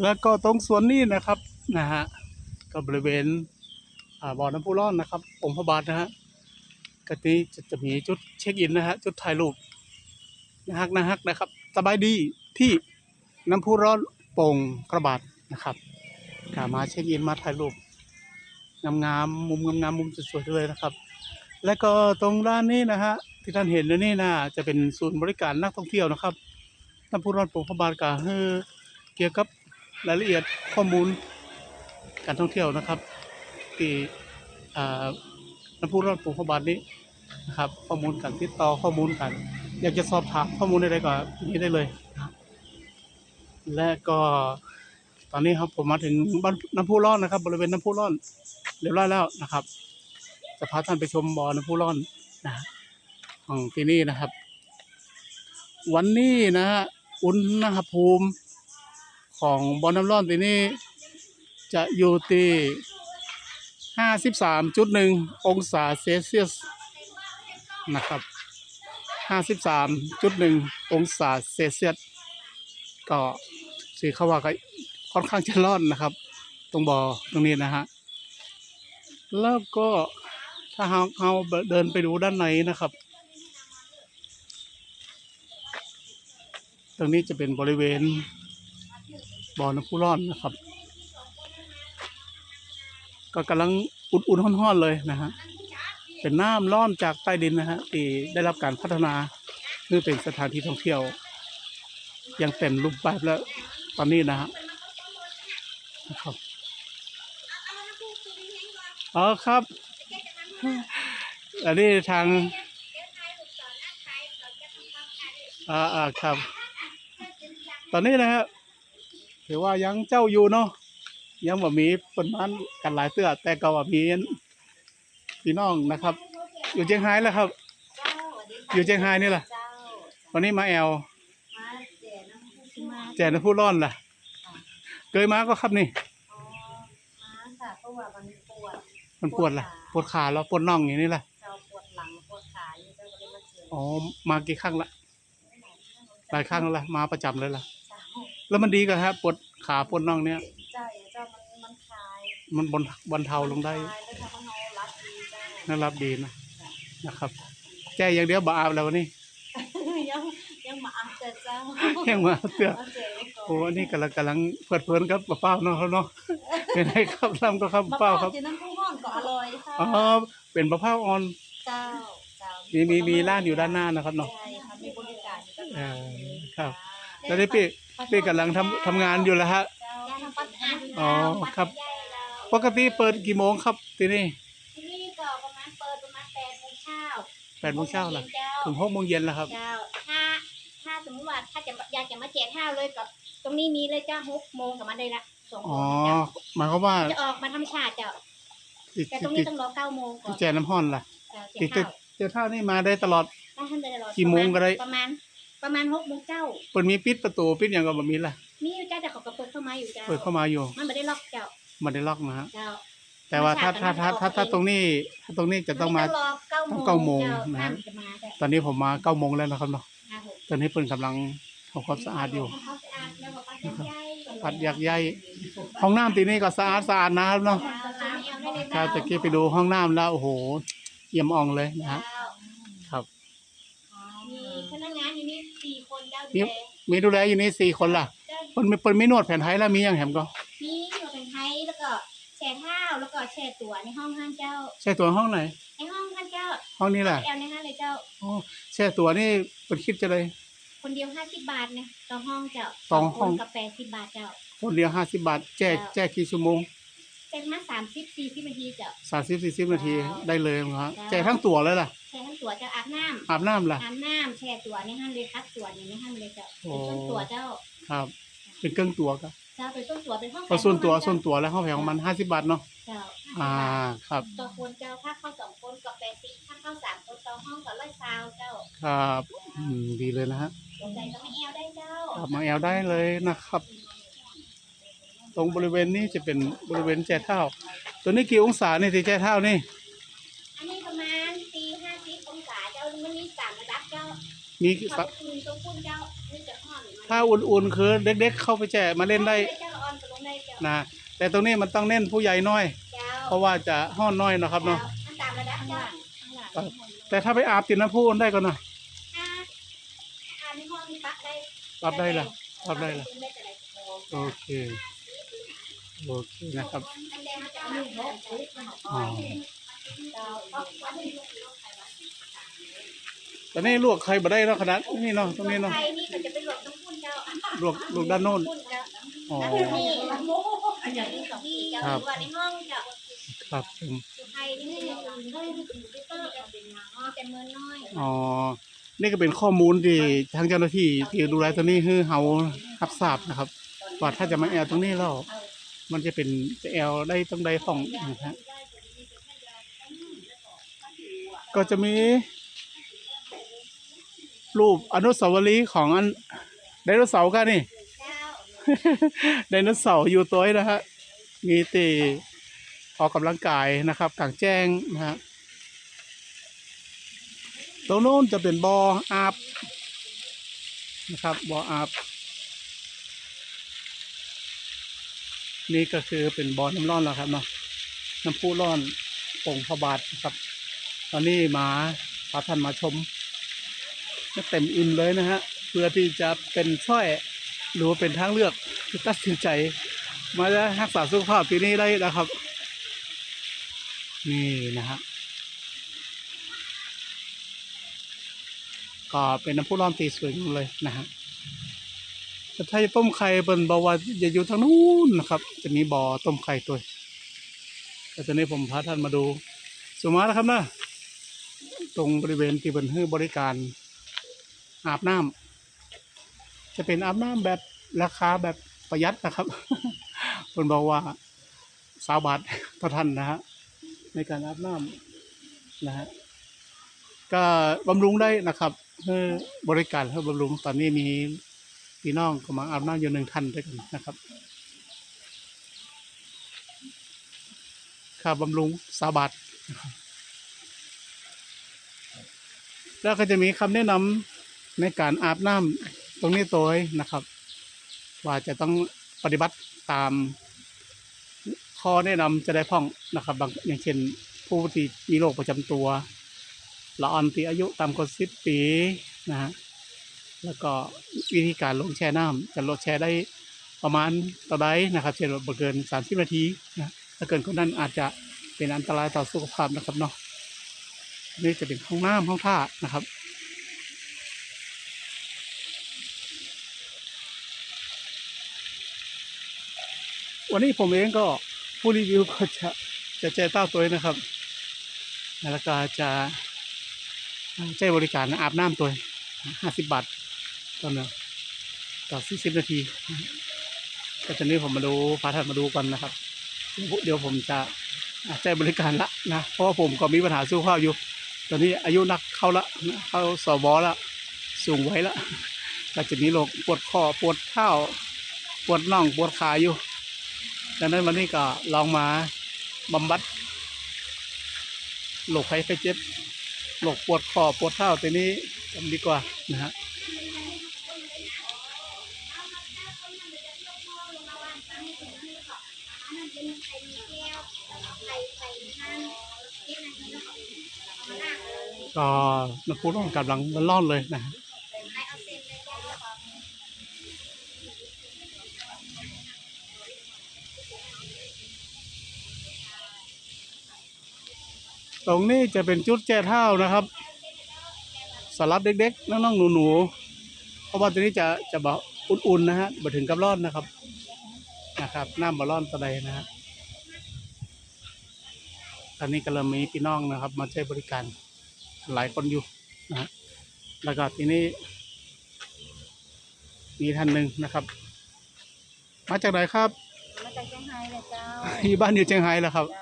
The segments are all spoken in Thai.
แล้วก็ตรงสวนนี่นะครับนะฮะก็บริเวณบ่อน้ำพุร้อนนะครับองค์พระบาทนะฮะก็นี้จะจะมีจุดเช็คอินนะฮะจุดถ่ายรูปนะฮักนะฮักนะครับ สบายดีที่น้ำพุร้อนโป่งกระบาดนะครับก็มาเช็คอินมาถ่ายรูปงามๆมุมงามๆมุมสวยๆเลยนะครับ และก็ตรงด้านนี้นะฮะที่ท่านเห็นอยู่นี่นะจะเป็นศูนย์บริการนักท่องเที่ยวนะครับน้ำพุร้อนโป่งกระบาดก็คือเกี่ยวกับ รายละเอียดข้อมูลการท่องเที่ยวนะครับ ที่น้ำพุร้อดปูพบาทนี้นะครับ ข้อมูลการติดต่อข้อมูลกันอยากจะสอบถามข้อมูลใดๆก็นี้ได้เลยและก็ตอนนี้ครับผมมาถึงบ้านน้ำพุร้อนนะครับ บริเวณน้ำพุร้อนเรียบร้อยแล้วนะครับ จะพาท่านไปชมบ่อน้ำพุร้อนนะของที่นี่นะครับ วันนี้นะฮะอุณหภูมิ ของบอลน้ำร้อนตัวนี้จะอยู่ที่53.1 องศาเซลเซียสนะครับ 53.1 องศาเซลเซียสก็สีเขาว่าก็ค่อนข้างจะร้อนนะครับ ตรงบ่อตรงนี้นะฮะแล้วก็ถ้าเราเราเดินไปดูด้านในนะครับ ตรงนี้จะเป็นบริเวณ บ่อน้ำพุร้อนนะครับ ก็กำลังอุ่นๆห้อนๆเลยนะฮะเป็นน้ำร้อนจากใต้ดินนะฮะที่ได้รับการพัฒนาเพื่อเป็นสถานที่ท่องเที่ยวอยังเต็มรูปแบบแล้วตอนนี้นะฮะนะครับอ๋อครับ อันนี้ทางอ่าอ่าครับ ตอนนี้นะฮะ ถือว่ายังเจ้าอยู่เนาะยังบ่มีปนมันกันหลายเตื้อแต่ก็ว่ามีพี่น้องนะครับ อยู่เชียงรายแล้วครับเจ้าสวัสดีค่ะอยู่เชียงรายนี่ล่ะเจ้าวันนี้มาแอลมาแจกน้ำพุขึ้นมาแจกน้ำพุร้อนล่ะเคยมาก็ครับนี่อ๋อมาค่ะเพราะว่ามันปวดมันปวดล่ะปวดขาแล้วปวดน่องอย่างนี้ล่ะเจ้าปวดหลังปวดขาอยู่เจ้าก็เลยมาเจออ๋อมากี่ครั้งละหลายครั้งแล้วล่ะมาประจำเลยล่ะเจ้า แล้วมันดีกันฮะปวดขาปวดน่องเนี่ยเจ้าเจ้ามันมันคลายมันบนบนเทาลงได้คลายแล้วทำให้เรารับดีเจ้าน่ารับดีนะนะครับแจ้อย่างเดียวบ่อาบแล้ววันนี้ ยังยังมาอัพเจอเจ้ายังมาเตื้อมาเจอไว้ก่อนโอ้อันนี้กำลังกำลังเพลิดเพลินครับป้าเป้าเนาะครับเนาะ เป็นไงครับลำก็ครับมาป้าครับกินน้ำพุห้อนก็อร่อยค่ะอ๋อเป็นมะพร้าวอ่อนเจ้าเจ้ามีมีมีร้านอยู่ด้านหน้านะครับเนาะ ใช่ค่ะมีบริการอยู่ตั้งเอนาอนครับแล้วนี่พี่พี่กำลังทำทำงานอยู่แล้วฮะเจ้าทำปัดอันอ๋อครับ ปกติเปิดกี่โมงครับที่นี่ที่นี่ก็ประมาณเปิดประมาณแปดโมงเช้าแปดโมงเช้าเหรอเจ้าถึงหกโมงเย็นแล้วครับ เจ้าถ้าถ้าสมมติว่าถ้าจะอยากจะมาแจกข้าวเลยกับ ตรงนี้มีเลยเจ้าหกโมงกับมาได้ละสองโมอ๋องเจ้าหมายความว่าจะออกมาทำชาเจ้าติดแต่ตรงตินี้ดต้องรอเก้าโมงก่อนแจน้ำห้อนล่ะเจ้าแจติกดข้าวเจ้าเท่านี่มาได้ตลอด ได้ท่านได้ตลอดกี่โมงก็ได้ ประมาณ ประมาณหกโมงเจ้าเปิดมีปิดประตูปิดอย่างก็แบบนี้ล่ะ มีอยู่เจ้าแต่เขาก็เปิดเข้ามาอยู่เจ้าเปิดเข้ามาอยู่ มันไม่ได้ล็อกเจ้าไมันได้ล็อกนะฮะเจ้าแต่ว่าถ้าถ้าถ้าถ้าถ้าธรรมชาติตรงนี้ถ้าตรงนี้จะต้องมารอเก้าโมงต้องเก้าโมงเจ้านะห้ามจะมาเจ้าตอนนี้ผมมาเก้าโมงแล้วนะครับเนาะห้าหกตอนนี้เปิดกำลังทำความสะอาดอยู่ทำความสะอาดแล้วก็ปัดยักย้ายปัดยักย้ายห้องน้ำตีนี้ก็สะอาดสะอาดนะครับเนาะเจ้าล้างแอลได้เลยครัเจ้าบตะกี้ไปดูห้องน้ำแล้วโอ้โหเยี่ยมอ่องเลยนะฮะ เจ้า ครับ มีพนักงานอยู่นี่สี่คนเจ้า มีดูแลมีดูแลอยู่นี่สี่คนล่ะเจ้าเปิ้นมีเปิ้นมีนวดแผนไทยแล้วมีอย่างแหมก็มีอยู่เป็นไทยแล้วก็แชร์ข้าวแล้วก็แชร์ตั๋วในห้องห้างเจ้าแช่ตัวห้องไหน ในห้องห้างเจ้าห้องนี้แหละแอลในห้างเลยเจ้าอ๋อแช่ตัวนี่เป็นคิดจะเลย คนเดียวห้าสิบบาทเนี่ยต่อห้องเจ้าต่อห้องคนกับแปดสิบบาทเจ้า คนเดียวห้าสิบบาท แจ้แจ้กี่ชั่วโมงเป็นมาสามสิบสี่สิบนาทีเจ้าสามสิบสี่สิบนาทีว้าวได้เลยมั้งฮะว้าวแจ้ทั้งตัวเลยล่ะแชร์ทั้ง ตั๋วเจ้าอาบน้ำอาบน้ำล่ะอาบน้ำแชร์ตั๋วในห้างเลยคัดตั๋วนี่ในห้างเลยเจ้าโอ้เป็นต้นตั๋วเจ้าครับ เป็นเครื่องตัวก็เจ้าเป็นต้นตั๋วเป็นห้องก็ส่วนตัวขายส่วนตัวแล้วห้องแผงของมันห้าสิบบาทเนาะเจ้าอ่าครับต่อคนเจ้าถ้าเข้าสองคนกับแปดสิบถ้าเข้าสามคนต่อห้องกับร้อยซาวเจ้าครับอืมดีเลยนะฮะสนใจก็ไม่แอลได้เจ้ากลับมาแอลได้เลยนะครับ ตรงบริเวณนี้จะเป็นบริเวณแจเท่า ตัวนี้กี่องศาเนี่ยที่แจเท่านี่อันนี้ประมาณสี่ห้าสิบองศาเจ้ามันมีสามระดับเจ้า มีขสัอกบคุณตรงคุณเจ้านี่จะห้อนถ้าอุ่นๆคือเด็กๆเข้าไปแจมาเล่นได้เจ้าออนนะแต่ตรงนี้มันต้องเน้นผู้ใหญ่น้อย เจ้าเพราะว่าจะห้อนน้อยนะครับเนาะมันตามระดับเจ้าแต่ถ้าไปอาบติดน้ำพุได้ก็นะถ้าอันนี้ห้องนี้ปักได้ปรับได้ล่ะปรับได้ล่ะไม่เป็นไรโอเคโอเคนะครับอันแดงเจ้าหกอ๋อ เจ้าเอาเอาไปดูตอนนี้ลวกไข่บ่ได้เนาะขนาดนี่เนาะตรงนี้เนาะ ไทยนี่ก็จะเป็นหลวกน้ำพุนเจ้าลวกลวกด้านโน้น พุนเจ้าอ๋อนี่อันนี้ของพี่เจ้าหรือว่าในห้องเจ้าครับผมไทยนี่เฮ้ยเป็นเป็นเมืองน้อยอ๋อ นี่ก็เป็นข้อมูลที่ทางเจ้าหน้าที่ที่ดูแลตัวนี้คือเฮารับทราบนะครับ ว่าถ้าจะมาแอลตรงนี้แล้วมันจะเป็นจะแอลได้ตรงใดของนะฮะก็จะมี รูปอนุสาวรีย์ของอันไดโนเสาร์กันนี่เจ้าไดโนเสาร์อยู่ตัวนี้นะฮะ มีตีออกกำลังกายนะครับกลางแจ้งนะฮะ ตรงโน้นจะเป็นบออาบนะครับบออาบนี่ก็คือเป็นบ่อน้ำร้อนแล้วครับเนาะน้ำพุร้อนป่งพระบาทครับ ตอนนี้มาพาท่านมาชม ก็เต็มอิ่มเลยนะฮะเพื่อที่จะเป็นช่อยหรือว่าเป็นทางเลือกที่ตัดสินใจ มาจะรักษาสุขภาพที่นี่ได้นะครับ นี่นะฮะก็เป็นน้ำพุร้อนตีสวยเลยนะฮะแต่ถ้าจะต้มไข่เป็นบอว่าอย่าอยู่ทางนู้นนะครับ จะมีบ่อต้มไข่ตัวแต่ตอนนี้ผมพาท่านมาดูสมาแล้วครับนะตรงบริเวณที่เป็นให้บริการ อาบน้ำจะเป็นอาบน้ำแบบราคาแบบประหยัดนะครับคนบอกว่าสาบาทต่อท่านนะฮะในการอาบน้ำนะฮะก็บำรุงได้นะครับเพื่อบริการเพื่อบำรุงตอนนี้มีพี่น้องก็มาอาบน้ำอยู่หนึ่งท่านด้วยกันนะครับค่าบำรุงสาบาทแล้วก็จะมีคำแนะนำ ในการอาบน้ำตรงนี้ตัวนะครับ ว่าจะต้องปฏิบัติตามข้อแนะนำจะได้พ้องนะครับ บางอย่างเช่นผู้ที่มีโรคประจำตัวละอ่อนที่อายุต่ำกว่าสิบปีนะฮะแล้วก็วิธีการลงแช่น้ำจะลดแช่ได้ประมาณต่อใดนะครับเช่นบ่เกินสามสิบนาทีนะถ้าเกินคนนั้นอาจจะเป็นอันตรายต่อสุขภาพนะครับเนาะนี่จะเป็นห้องน้ำห้องท่านะครับ วันนี้ผมเองก็ผู้รีวิวก็จะจะแจ้เต้าตัวเองนะครับ แล้วก็จะใช้บริการอาบน้ำตัวห้าสิบบาทตอนนี้ต่อสี่สิบนาที ก็จะนี้ผมมาดูพาท่านมาดูกันนะครับ เดี๋ยวผมจะใช้บริการละนะ เพราะว่าผมก็มีปัญหาสุขภาพอยู่ ตอนนี้อายุนักเข้าละนะเข้าสอบอละสูงไว้ละก็จะมีโรคปวดคอปวดเท้า ปวดน่องปวดขาอยู่ ดังนั้นวันนี้ก็ลองมาบำบัดโรคไข้ไข้เจ็บโรคปวดคอปวดเท้าตัวนี้ทำดีกว่านะฮะก็น้ำพุร้อนกำลังร้อนเลยนะ ตรงนี้จะเป็นจุดแจ้เท้านะครับสำหรับเด็กๆน้องๆหนูๆเพราะว่าตัวนี้จะจะแบบอุ่นๆนะฮะมาถึงกับร้อนนะครับนะครับน้ำบาร้อนตะไดนะฮะตอนนี้ก็เริ่มมีพี่น้องนะครับ มาใช้บริการหลายคนอยู่นะฮะแล้วก็ทีนี้มีท่านหนึ่งนะครับ มาจากไหนครับมาจากเชียงรายเลยเจ้าอยู่บ้านอยู่เชียงไฮ้แล้วครับเจ้าที่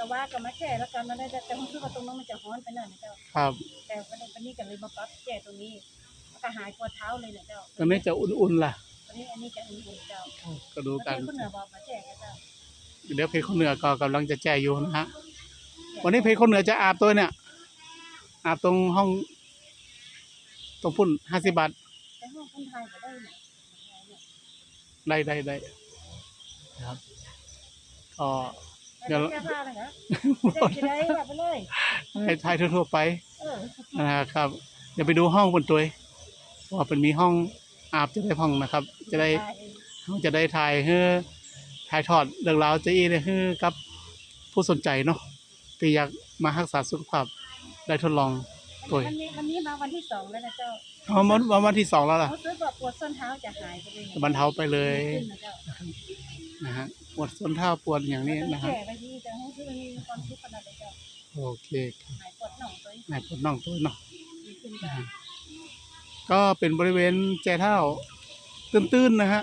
แต่ว่าก็มาแช่แล้วกันมาได้แต่แต่ผมคิดว่าตรงนั้นมันจะฮ้อนไปหน่อยนะเจ้า ครับ แต่วันนี้วันนี้ก็เลยมาปรับแช่ตรงนี้แล้วก็หายปวดเท้าเลยนะเจ้าตอนนี้จะอุ่นๆล่ะวันนี้อันนี้จะอุ่นๆเจ้า ก็ดูแล้วกันที่คุณเหนือบอกมาแช่กันเจ้า เดี๋ยวเพจคนเหนือก็กำลังจะแจ้อยู่นะฮะ วันนี้เพจคนเหนือจะอาบตัวเนี่ย อาบตรงห้อง ตรงพุ่นห้าสิบบาทแต่ห้องคนไทยก็ได้เนี่ยได้ได้ได้นะครับก็ เดี๋ยวแก้ผ้าเลยนะเด็กจะได้แบบไปเลยให้ทายทั่วๆไปเออนะครับ เดี๋ยวไปดูห้องบนตัวเองว่าเป็นมีห้องอาบจะได้ห้องนะครับ จะได้เขาจะได้ถ่ายให้ถ่ายทอดเรื่องราวเจะอีเลยให้กับผู้สนใจเนาะที่อยากมารักษาสุขภาพได้ทดลองตัวเองวันนี้วันนี้มาวันที่สองแล้วนะเจ้าเอามันวันวันที่สองแล้วล่ะเขาซื้อแบบปวดส้นเท้าจะหายไปเลยบรรเทาไปเลยขึ้ นนะเจ้านะฮะปวดส้นเท้าปวดอย่างนี้แล้วนะก็ฮะแก่ไปดีแต่ให้ซื้อมีความทุกข์ขนาดเลยเจ้าโอเคครับหายปวดหนองตัวนายปวดน่องตัวเนาะดีขึ้นจ้ะก็เป็นบริเวณแจเท้าตื้นๆนะฮะ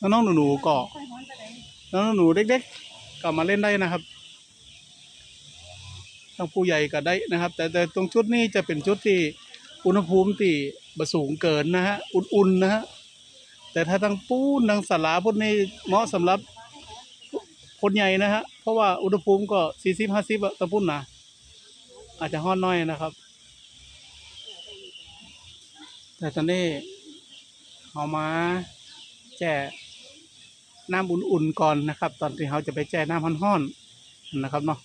น้องๆหนูๆก็ค่อยฮ้อนไปเลยน้องหนูเด็กๆก็มาเล่นได้นะครับทั้งผู้ใหญ่ก็ได้นะครับ แต่แต่ตรงจุดนี้จะเป็นจุดที่อุณหภูมิที่บสูงเกินนะฮะอุ่นๆนะฮะ แต่ถ้าทางปูนทางสลาพวกนี้เหมาะสำหรับคนใหญ่นะฮะ เพราะว่าอุณหภูมิก็สี่สิบห้าสิบตะพุ่นนะอาจจะห้อนน้อยนะครับ แต่ตอนนี้เอามาแจกน้ำอุ่นๆก่อนนะครับ ตอนที่เขาจะไปแช่น้ำร้อนๆนะครับเนาะ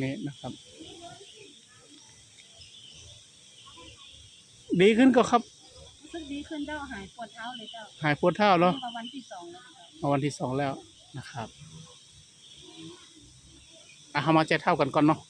นี่นะครับ ดีขึ้นก็ครับ สึกดีขึ้นเจ้าหายปวดเท้าเลยเจ้าหายปวดเท้าแล้วนี่มาวันที่สองแล้วเจ้ามาวันที่สองแล้วนะครับอะเขามาแช่เท้ากันก่อนเนาะ